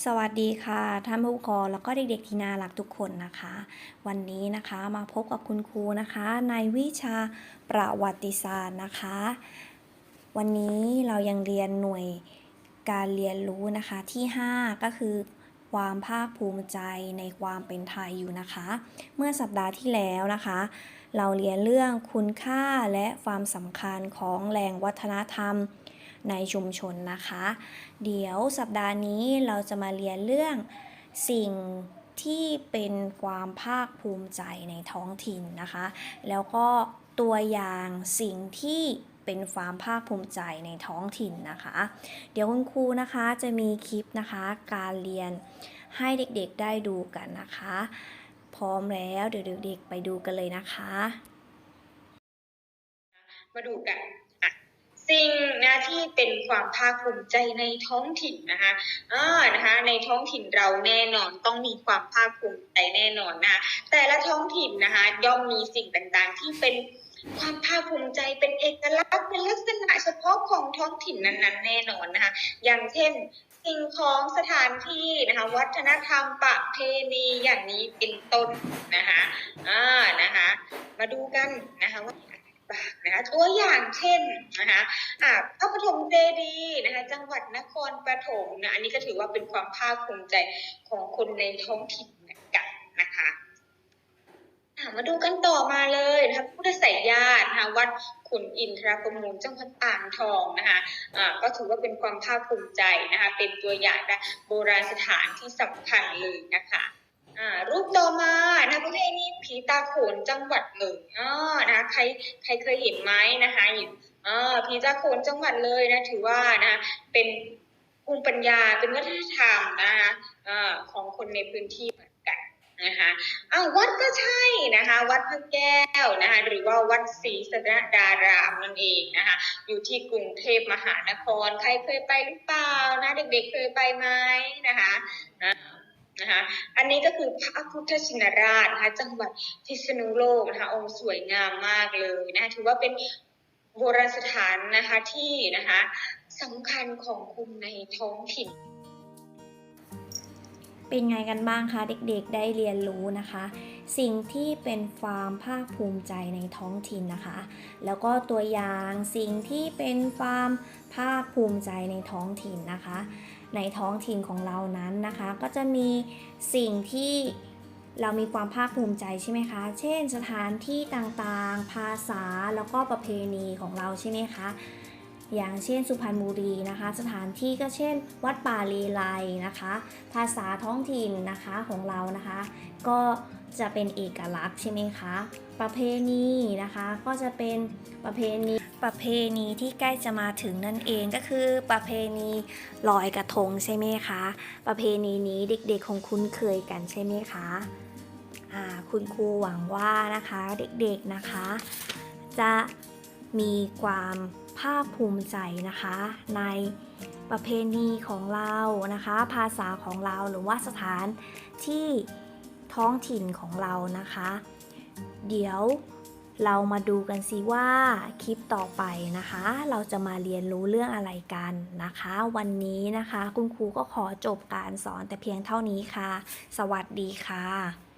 สวัสดีค่ะท่านผู้ปกครองแล้วก็เด็กๆที่น่ารักทุกคนนะคะ วันนี้นะคะมาพบกับคุณครูนะคะ ในวิชาประวัติศาสตร์นะคะ วันนี้เรายังเรียนหน่วยการเรียนรู้นะคะที่ 5 ก็คือความภาคภูมิใจในความเป็นไทยอยู่นะคะ เมื่อสัปดาห์ที่แล้วนะคะ เราเรียนเรื่องคุณค่าและความสำคัญของแหล่งวัฒนธรรม ในชุมชนนะคะ เดี๋ยวสัปดาห์นี้เราจะมาเรียนเรื่องสิ่งที่เป็นความภาคภูมิใจในท้องถิ่นนะคะ แล้วก็ตัวอย่างสิ่งที่เป็นความภาคภูมิใจในท้องถิ่นนะคะ เดี๋ยวคุณครูนะคะจะมีคลิปนะคะการเรียนให้เด็กๆได้ดูกันนะคะ พร้อมแล้วเดี๋ยวเด็กๆไปดูกันเลยนะคะ มาดูกัน สิ่งนะที่เป็นความภาคภูมิใจในท้องถิ่นนะคะอ่านะคะในท้องถิ่นเราแน่นอนต้องมีความภาคภูมิใจแน่นอนนะคะแต่ละท้องถิ่นนะคะย่อมมีสิ่งต่างๆ ที่เป็นความภาคภูมิใจเป็นเอกลักษณ์เป็นลักษณะเฉพาะของท้องถิ่นนั้นๆ แน่นอนนะคะ อย่างเช่นสิ่งของสถานที่นะคะวัฒนธรรมประเพณีอย่างนี้เป็นต้นนะคะอ่านะคะ มาดูกันนะคะว่าบ้าง นะคะตัวอย่างเช่นนะคะอ่าพระปฐมเจดีนะคะจังหวัดนครปฐมนะอันนี้ก็ถือว่าเป็นความภาคภูมิใจของคนในท้องถิ่นกันนะคะมาดูกันต่อมาเลยนะคะพุทธไสยญาตินะคะวัดขุนอินทรประมูลจังหวัดอ่างทองนะคะอ่าก็ถือว่าเป็นความภาคภูมิใจนะคะเป็นตัวอย่างนะโบราณสถานที่สำคัญเลยนะคะอ่ารูปต่อมานะประเพณีผีตาโขนจังหวัดเลยอ่านะใครใครเคยเห็นไหมนะคะอยู่อ่าผีตาโขนจังหวัดเลยนะถือว่านะเป็นภูมิปัญญาเป็นวัฒนธรรมนะคะอของคนในพื้นที่เหมือนกันนะคะอ้าววัดก็ใช่นะคะ วัดพระแก้วนะคะหรือว่าวัดศรีสดาดารามนั่นเองนะคะอยู่ที่กรุงเทพมหานคร ใครเคยไปหรือเปล่านะเด็กๆเคยไปไหมนะคะ นะคะอันนี้ก็คือพระพุทธชินราชนะคะจังหวัดพิษณุโลกนะคะองค์สวยงามมากเลยนะคะถือว่าเป็นโบราณสถานนะคะที่นะคะสำคัญของคนในท้องถิ่น เป็นไงกันบ้างคะเด็กๆได้เรียนรู้นะคะ สิ่งที่เป็นความภาคภูมิใจในท้องถิ่นนะคะ แล้วก็ตัวอย่างสิ่งที่เป็นความภาคภูมิใจในท้องถิ่นนะคะ ในท้องถิ่นของเรานั้นนะคะ ก็จะมีสิ่งที่เรามีความภาคภูมิใจใช่ไหมคะ เช่น สถานที่ต่างๆ ภาษาแล้วก็ประเพณีของเราใช่ไหมคะ อย่างเช่นสุพรรณบุรีนะคะ สถานที่ก็เช่น วัดป่าเลไลนะคะ ภาษาท้องถิ่นนะคะของเรานะคะ ก็จะเป็นเอกลักษณ์ใช่ไหมคะ ประเพณีนะคะก็จะเป็นประเพณี ประเพณีที่ใกล้จะมาถึงนั่นเองก็คือประเพณีลอยกระทงใช่ไหมคะ ประเพณีนี้เด็กๆคงคุ้นเคยกันใช่ไหมคะคุณครูหวังว่านะคะเด็กๆนะคะ จะมีความภาคภูมิใจนะคะ ในประเพณีของเรานะคะ ภาษาของเราหรือว่าสถานที่ท้องถิ่นของเรานะคะ เดี๋ยว เรามาดูกันสิว่าคลิปต่อไปนะคะ เราจะมาเรียนรู้เรื่องอะไรกันนะคะ วันนี้นะคะ คุณครูก็ขอจบการสอนแต่เพียงเท่านี้ค่ะ สวัสดีค่ะ